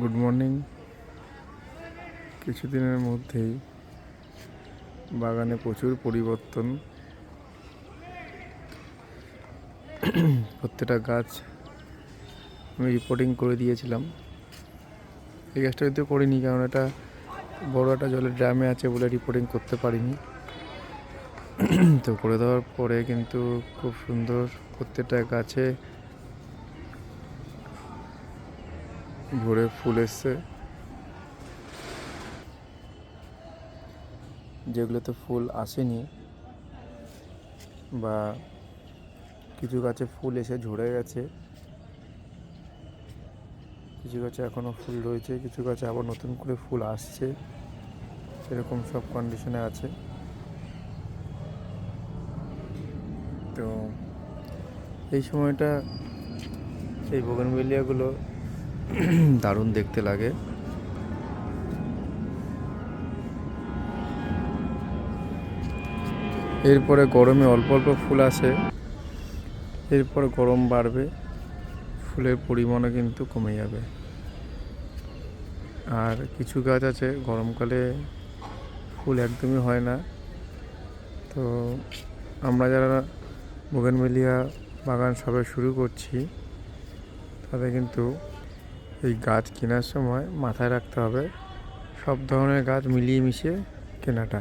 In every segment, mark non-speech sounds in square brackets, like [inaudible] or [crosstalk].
Good morning কিছুদিনের মধ্যেই বাগানে প্রচুর পরিবর্তন। প্রত্যেকটা গাছ আমি রিপোর্টিং করে দিয়েছিলাম। এই গাছটা কিন্তু করিনি, কারণ এটা বড় একটা জলের ড্রামে আছে বলে রিপোর্টিং করতে পারিনি। তো করে দেওয়ার পরে কিন্তু খুব সুন্দর প্রত্যেকটা গাছে ভরে ফুল এসছে। যেগুলোতে ফুল আসেনি বা কিছু গাছে ফুল এসে ঝরে গেছে। কিছু গাছে এখনও ফুল রয়েছে, কিছু গাছে আবার নতুন করে ফুল আসছে। সেরকম সব কন্ডিশনে আছে। তো এই সময়টা এই বোগেনভেলিয়াগুলো [clears throat] দারুণ দেখতে লাগে। এরপরে গরমে অল্প অল্প ফুল আসে, এরপর গরম বাড়বে, ফুলের পরিমাণও কিন্তু কমে যাবে। আর কিছু গাছ আছে, গরমকালে ফুল একদমই হয় না। তো আমরা যারা বোগেনভেলিয়া বাগান সবে শুরু করছি, তাদের কিন্তু এই গাছ কেনার সময় মাথায় রাখতে হবে সব ধরনের গাছ মিলিয়ে মিশিয়ে কেনাটা।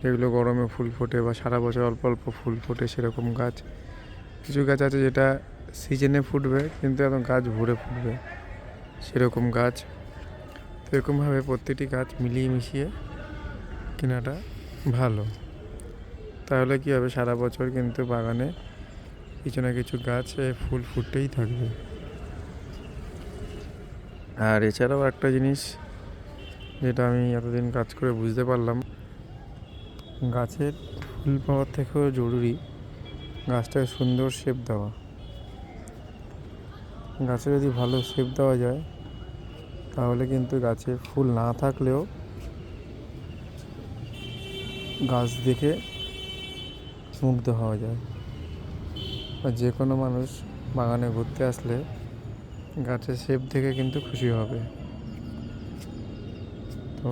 যেগুলো গরমে ফুল ফোটে বা সারা বছর অল্প অল্প ফুল ফোটে সেরকম গাছ। কিছু গাছ আছে যেটা সিজনে ফুটবে কিন্তু একদম গাছ ভরে ফুটবে। সেরকম গাছ। তো এরকমভাবে প্রত্যেকটি গাছ মিলিয়ে মিশিয়ে কেনাটা ভালো। তাহলে কী হবে? সারা বছর কিন্তু বাগানে কিছু না কিছু গাছে ফুল ফুটতেই থাকবে। আর এছাড়াও একটা জিনিস যেটা আমি এতদিন কাজ করে বুঝতে পারলাম, গাছের ফুল পাওয়ার থেকেও জরুরি গাছটাকে সুন্দর শেপ দেওয়া। গাছে যদি ভালো শেপ দেওয়া যায়, তাহলে কিন্তু গাছে ফুল না থাকলেও গাছ দেখে মুগ্ধ হওয়া যায়। বা যে কোনো মানুষ বাগানে ঘুরতে আসলে গাছের শেপ দেখে কিন্তু খুশি হবে। তো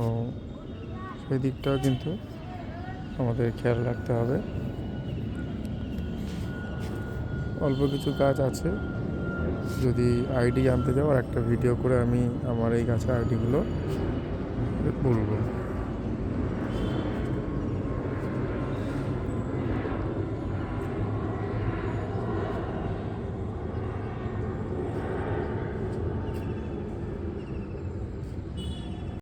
সেই দিকটাও কিন্তু আমাদের খেয়াল রাখতে হবে। অল্প কিছু গাছ আছে। যদি আইডি জানতে চাও, আর একটা ভিডিও করে আমি আমার এই গাছের আইডিগুলো বলব।